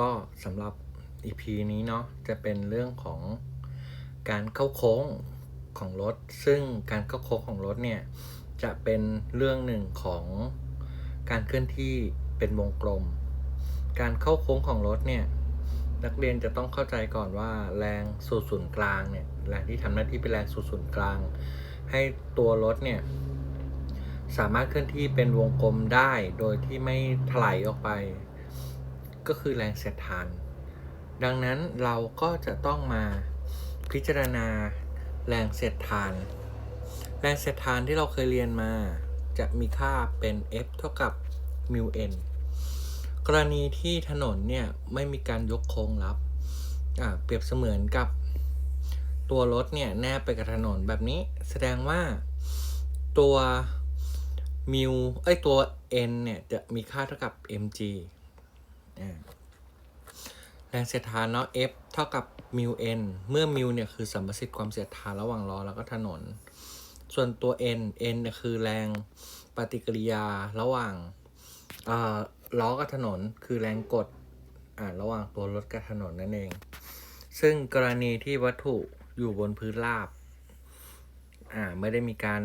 ก็สำหรับ EP นี้เนาะจะเป็นเรื่องของการเข้าโค้งของรถ ซึ่งการเข้าโค้งของรถเนี่ย จะเป็นเรื่องหนึ่งของการเคลื่อนที่เป็นวงกลม การเข้าโค้งของรถเนี่ยนักเรียนจะต้องเข้าใจก่อนว่าแรงสู่ศูนย์กลางเนี่ยแรงที่ทำหน้าที่เป็นแรงสู่ศูนย์กลาง ให้ตัวรถเนี่ยสามารถเคลื่อนที่เป็นวงกลมได้โดยที่ไม่ถลายออกไป ก็คือแรงเสียดทาน ดังนั้นเราก็จะต้องมาพิจารณาแรงเสียดทาน แรงเสียดทานที่เราเคยเรียนมาจะมีค่าเป็น F เท่ากับ mu n กรณีที่ถนนเนี่ยไม่มีการยกโค้งรับอ่าเปรียบเสมือนกับตัวรถเนี่ยแนบไปกับถนนแบบนี้ แสดงว่าตัวมิวเอ้ยตัว n เนี่ยจะมีค่าเท่ากับ mg แรงเสียดทานเนาะ F เท่ากับมิว n เมื่อมิวเนี่ยคือสัมประสิทธิ์ความเสียดทานระหว่างล้อแล้วก็ถนน ส่วนตัว n n เนี่ยคือแรงปฏิกิริยาระหว่างาล้อกับถนนคือแรงกดอ่าระหว่างตัวรถกับถนนนั่นเอง ซึ่งกรณีที่วัตถุอยู่บนพื้นราบอ่าไม่ได้มีการ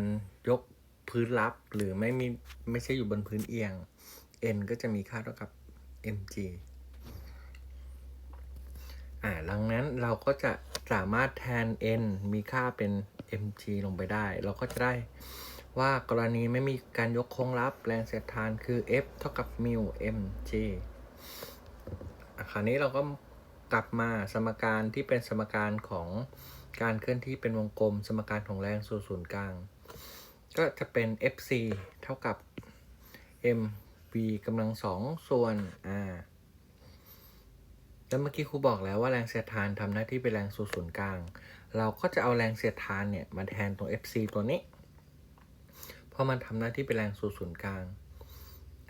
ยกพื้นรับหรือไม่มีไม่ใช่อยู่บนพื้นเอียง n ก็จะมีค่าเท่ากับ mg อ่าดังนั้นเราก็จะสามารถแทน n มีค่าเป็น mg ลงไปได้ เราก็จะได้ว่ากรณีไม่มีการยกโค้งรับแรงเสียดทานคือ F เท่ากับ mu mg อะคราวนี้เราก็กลับมาสมการที่เป็นสมการของการเคลื่อนที่เป็นวงกลม สมการของแรงสู่ศูนย์กลาง ก็จะเป็น fc เท่ากับ m v กำลังสองส่วน r แล้วเมื่อกี้ครูบอกแล้วว่าแรงเสียดทานทำหน้าที่เป็นแรงสู่ศูนย์กลาง เราก็จะเอาแรงเสียดทานเนี่ยมาแทนตรง fc ตัวนี้ เพราะมันทำหน้าที่เป็นแรงสู่ศูนย์กลาง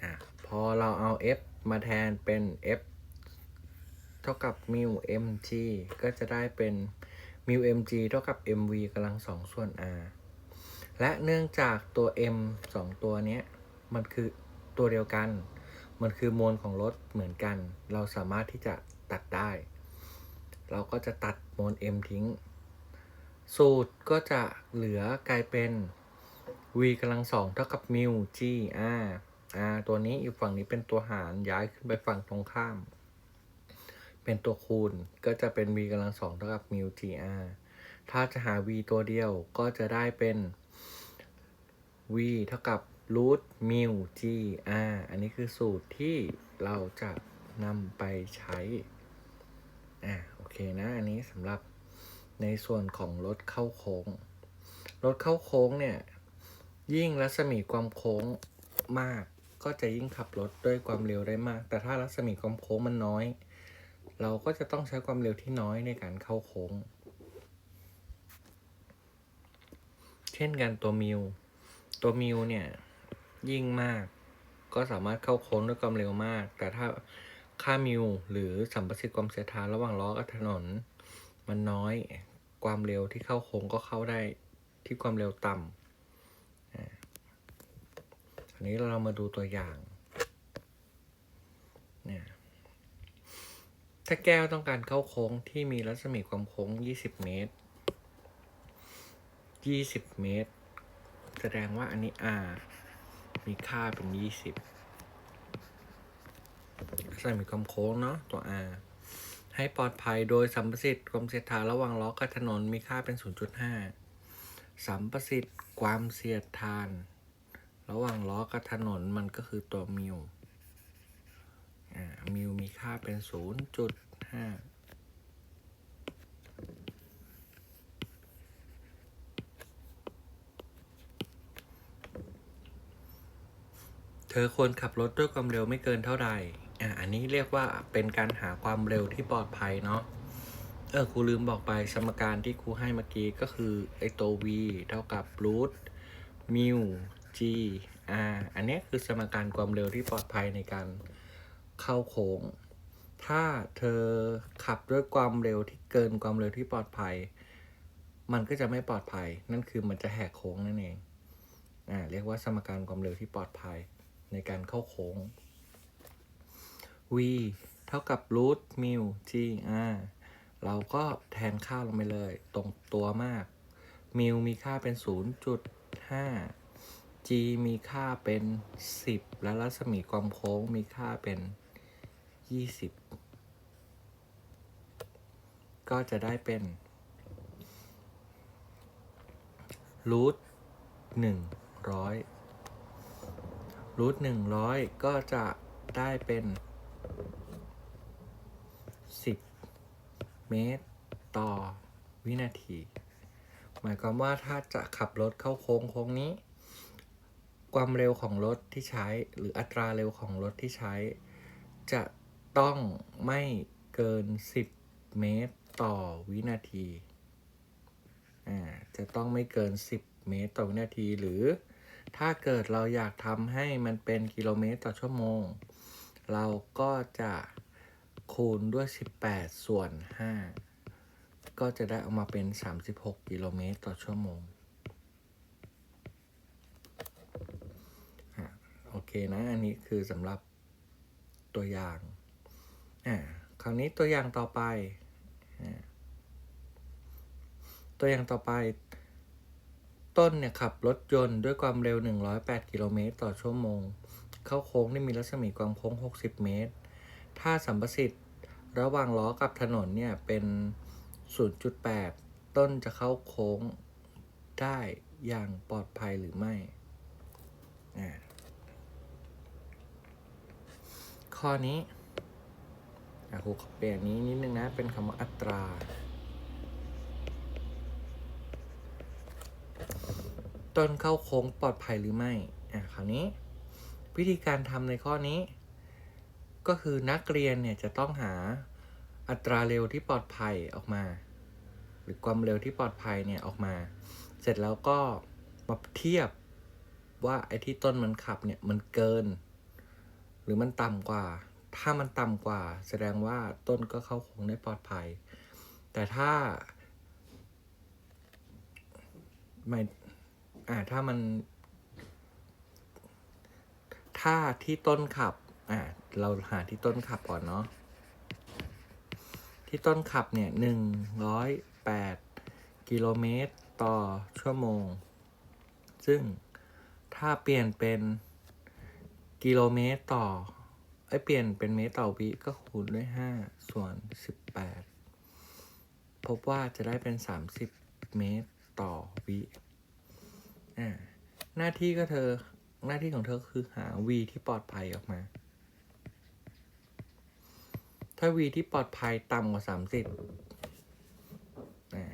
อะพอเราเอา f มาแทนเป็น f เท่ากับ mu mg ก็จะได้เป็น mu mg เท่ากับ mv กำลังสองส่วน r และเนื่องจากตัว m สองตัวนี้มันคือ ตัวเดียวกัน มันคือมวลของรถเหมือนกัน เราสามารถที่จะตัดได้ เราก็จะตัดมวล m ทิ้ง สูตรก็จะเหลือกลายเป็น v กำลังสองเท่ากับ mu g r r ตัวนี้อีกฝั่งนี้เป็นตัวหารย้ายขึ้นไปฝั่งตรงข้าม เป็นตัวคูณก็จะเป็น v กำลังสองเท่ากับ mu g r ถ้าจะหา v ตัวเดียวก็จะได้เป็น v เท่ากับ root mu g r อันนี้คือสูตรที่เราจะนำไปใช้ อ่าโอเคนะ อันนี้สำหรับในส่วนของรถเข้าโค้ง รถเข้าโค้งเนี่ย ยิ่งรัศมีความโค้งมาก ก็จะยิ่งขับรถด้วยความเร็วได้มาก แต่ถ้ารัศมีความโค้งมันน้อย เราก็จะต้องใช้ความเร็วที่น้อยในการเข้าโค้ง เช่นกันตัวมิว ตัวมิวเนี่ย ยิ่งมาก ก็สามารถเข้าโค้งด้วยความเร็วมาก แต่ถ้าค่ามิวหรือสัมประสิทธิ์ความเสียดทานระหว่างล้อกับถนน มันน้อยความเร็วที่เข้าโค้งก็เข้าได้ที่ความเร็วต่ำอันนี้เรามาดูตัวอย่างเนี่ยถ้าแก้วต้องการเข้าโค้งที่มีรัศมีความโค้ง 20 เมตร 20 เมตร แสดงว่าอันนี้ R มีค่าเป็น20รัศมีความโค้งเนาะตัว R ให้ปลอดภัยโดยสัมประสิทธิ์ความเสียดทานระหว่างล้อกับถนนมีค่าเป็น 0.5 สัมประสิทธิ์ความเสียดทาน ระหว่างล้อกับถนนมันก็คือตัวมิวอ่ามิวมีค่าเป็น 0.5 เธอควรขับรถด้วยความเร็วไม่เกินเท่าไหร่ อ่าอันนี้เรียกว่าเป็นการหาความเร็วที่ปลอดภัยเนาะ เออครูลืมบอกไปสมการที่ครูให้เมื่อกี้ก็คือไอตัว v เท่ากับ root mu g r อันนี้คือสมการความเร็วที่ปลอดภัยในการเข้าโค้ง ถ้าเธอขับด้วยความเร็วที่เกินความเร็วที่ปลอดภัย มันก็จะไม่ปลอดภัย นั่นคือมันจะแหกโค้งนั่นเอง อ่า เรียกว่าสมการความเร็วที่ปลอดภัย ในการเข้าโค้ง v เท่ากับ root mu g r เราก็แทนค่าลงไปเลย ตรงตัวมาก มิวมีค่าเป็น 0.5 g มีค่าเป็น 10 และรัศมีความโค้งมีค่าเป็น 20 ก็จะได้เป็นรูทหนึ่งร้อย รูทหนึ่งร้อยก็จะได้เป็นสิบเมตรต่อวินาที หมายความว่าถ้าจะขับรถเข้าโค้งโค้งนี้ ความเร็วของรถที่ใช้ หรืออัตราเร็วของรถที่ใช้ จะต้องไม่เกิน 10 เมตรต่อวินาที อ่า จะต้องไม่เกิน 10 เมตรต่อวินาทีหรือ ถ้าเกิดเราอยากทำให้มันเป็นกิโลเมตรต่อชั่วโมง เราก็จะคูณด้วย 18 ส่วน 5 ก็จะได้ออกมาเป็น 36 กิโลเมตรต่อชั่วโมงอะโอเคนะ อันนี้คือสำหรับตัวอย่างอ่าคราวนี้ตัวอย่างต่อไปอตัวอย่างต่อไป ต้นเนี่ยขับรถยนต์ด้วยความเร็ว 108 กิโลเมตรต่อชั่วโมง เข้าโค้งได้มีรัศมีความโค้ง 60 เมตร ถ้าสัมประสิทธิ์ระหว่างล้อกับถนนเนี่ยเป็น 0.8 ต้นจะเข้าโค้งได้อย่างปลอดภัยหรือไม่อ่าข้อนี้อะครูขอเปลี่ยนนี้นิดนึงนะ เป็นคำว่าอัตรา ต้นเข้าโค้งปลอดภัยหรือไม่ อะคราวนี้ วิธีการทำในข้อนี้ ก็คือนักเรียนเนี่ยจะต้องหาอัตราเร็วที่ปลอดภัยออกมา หรือความเร็วที่ปลอดภัยเนี่ยออกมา เสร็จแล้วก็มาเทียบว่าไอ้ที่ต้นมันขับเนี่ยมันเกิน หรือมันต่ำกว่า ถ้ามันต่ำกว่า แสดงว่าต้นก็เข้าโค้งได้ปลอดภัย แต่ถ้าไม่ อ่าถ้ามัน ถ้าที่ต้นขับ อ่าเราหาที่ต้นขับก่อนเนาะที่ต้นขับเนี่ยหนึ่งร้อยแปดกิโลเมตรต่อชั่วโมง ซึ่งถ้าเปลี่ยนเป็นกิโลเมตรต่อไอเปลี่ยนเป็นเมตรต่อวิก็คูณด้วยห้าส่วนสิบแปดพบว่าจะได้เป็นสามสิบเมตรต่อวิ อ่าหน้าที่ก็เธอ หน้าที่ของเธอคือหา v ที่ปลอดภัยออกมา ถ้า v ที่ปลอดภัยต่ำกว่า30อ่า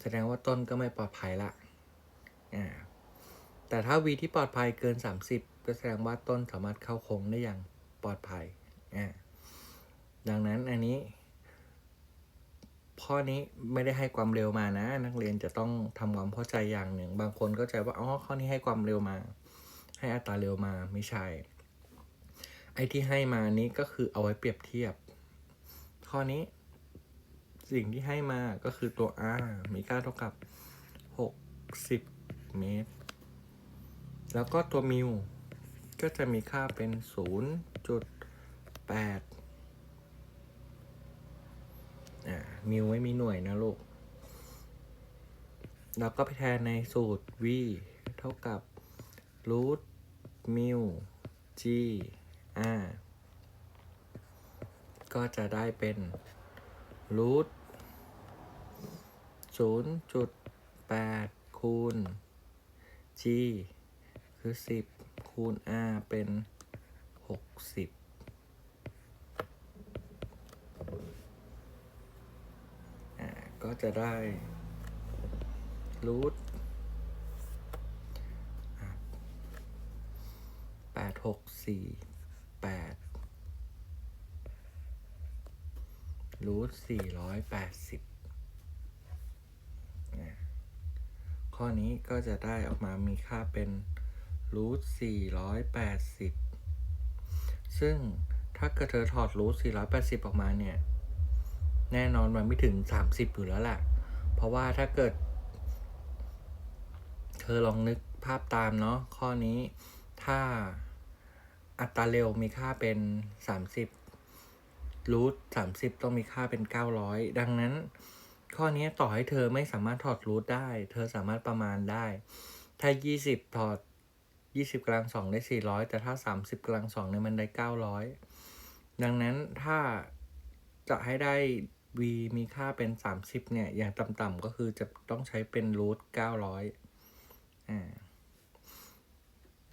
แสดงว่าต้นก็ไม่ปลอดภัยละอ่าแต่ถ้า v ที่ปลอดภัยเกิน30ก็แสดงว่าต้นสามารถเข้าโค้งได้อย่างปลอดภัยอ่าดังนั้นอันนี้ ข้อนี้ไม่ได้ให้ความเร็วมานะ นักเรียนจะต้องทำความเข้าใจอย่างหนึ่ง บางคนก็ใจว่าอ๋อข้อนี้ให้ความเร็วมา ให้อัตราเร็วมาไม่ใช่ ไอ้ที่ให้มานี้ก็คือเอาไว้เปรียบเทียบ ข้อนี้ สิ่งที่ให้มาก็คือตัว r มีค่าเท่ากับ 60 เมตร แล้วก็ตัวมิวก็จะมีค่าเป็น 0.8 อ่ามิวไม่มีหน่วยนะลูกเราก็ไปแทนในสูตร v เท่ากับ root mu g r ก็จะได้เป็น root 0.8คูณ g คือ10คูณ r เป็น60อ่า ก็จะได้รูทแปดหกสี่แปดรูทสี่ร้อยแปดสิบข้อนี้ก็จะได้ออกมามีค่าเป็นรูทสี่ร้อยแปดสิบซึ่งถ้าเกิดเธอถอดรูทสี่ร้อยแปดสิบออกมาเนี่ย แน่นอนมันไม่ถึงสามสิบอยู่แล้วแหละเพราะว่าถ้าเกิด เธอลองนึกภาพตามเนาะข้อนี้ถ้าอัตราเร็วมีค่าเป็น30รูทสามสิบต้องมีค่าเป็นเก้าร้อยดังนั้น ข้อนี้ต่อให้เธอไม่สามารถถอดรูทได้ เธอสามารถประมาณได้ ถ้ายี่สิบถอดยี่สิบกำลังสองได้สี่ร้อยแต่ถ้าสามสิบกำลังสองเนี่ยมันได้เก้าร้อยดังนั้นถ้าจะให้ได้ v มีค่าเป็นสามสิบเนี่ย อย่างต่ำๆก็คือจะต้องใช้เป็นรูทเก้าร้อยอ่า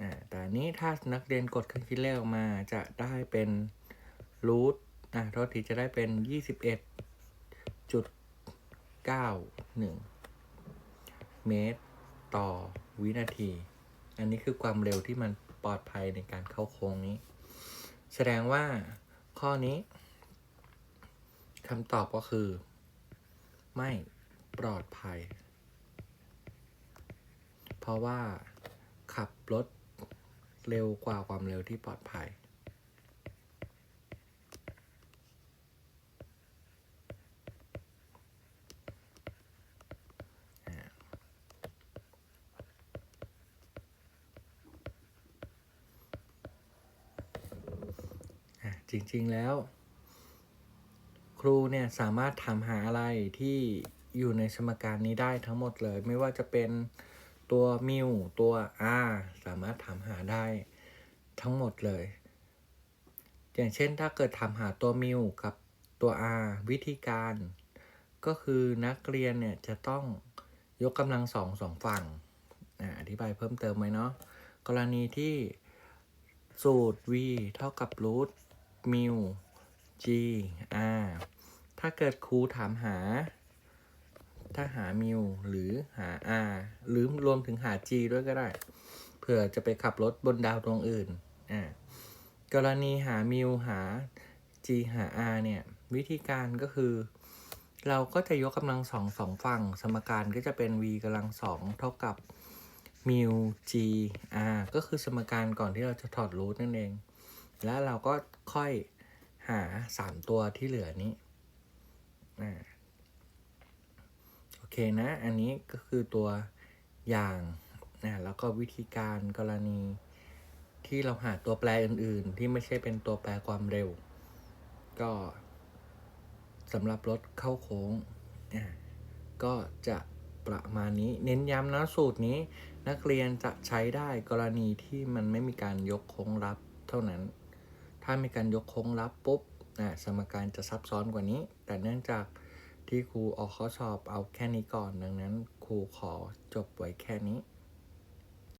อ่าแต่นี้ถ้านักเรียนกดเครื่องคิดเลขออกมาจะได้เป็นรูทอ่าโทษทีจะได้เป็นยี่สิบเอ็ดจุดเก้าหนึ่งเมตรต่อวินาที อันนี้คือความเร็วที่มันปลอดภัยในการเข้าโค้งนี้ แสดงว่าข้อนี้ คำตอบก็คือ ไม่ปลอดภัย เพราะว่าขับรถเร็วกว่าความเร็วที่ปลอดภัย จริง ๆ แล้ว รูเนี่ยสามารถถามหาอะไรที่อยู่ในสมการนี้ได้ทั้งหมดเลย ไม่ว่าจะเป็นตัวมิวตัว r สามารถถามหาได้ทั้งหมดเลย อย่างเช่นถ้าเกิดถามหาตัวมิวกับตัว r วิธีการ ก็คือนักเรียนเนี่ยจะต้องยกกำลังสองสองฝั่งอะอธิบายเพิ่มเติมไหมเนาะกรณีที่สูตร v เท่ากับรูทมิว g r ถ้าเกิดครูถามหา ถ้าหามิวหรือหา r หรือรวมถึงหา g ด้วยก็ได้ เผื่อจะไปขับรถบนดาวดวงอื่น อ่ากรณีหามิวหา g หา r เนี่ย วิธีการก็คือ เราก็จะยกกำลังสองสองฝั่ง สมการก็จะเป็น v กำลังสองเท่ากับมิว g r ก็คือสมการก่อนที่เราจะถอดรูทนั่นเอง แล้วเราก็ค่อยหาสามตัวที่เหลือนี้ โอเคนะ อันนี้ก็คือตัวอย่างนะแล้วก็วิธีการกรณีที่เราหาตัวแปรอื่น ๆ ที่ไม่ใช่เป็นตัวแปรความเร็ว ก็สำหรับรถเข้าโค้ง ก็จะประมาณนี้เน้นย้ำนะสูตรนี้นักเรียนจะใช้ได้กรณีที่มันไม่มีการยกโค้งรับเท่านั้น ถ้ามีการยกโค้งรับปุ๊บ นะสมการจะซับซ้อนกว่านี้ แต่เนื่องจากที่ครูออกข้อสอบเอาแค่นี้ก่อน ดังนั้นครูขอจบไว้แค่นี้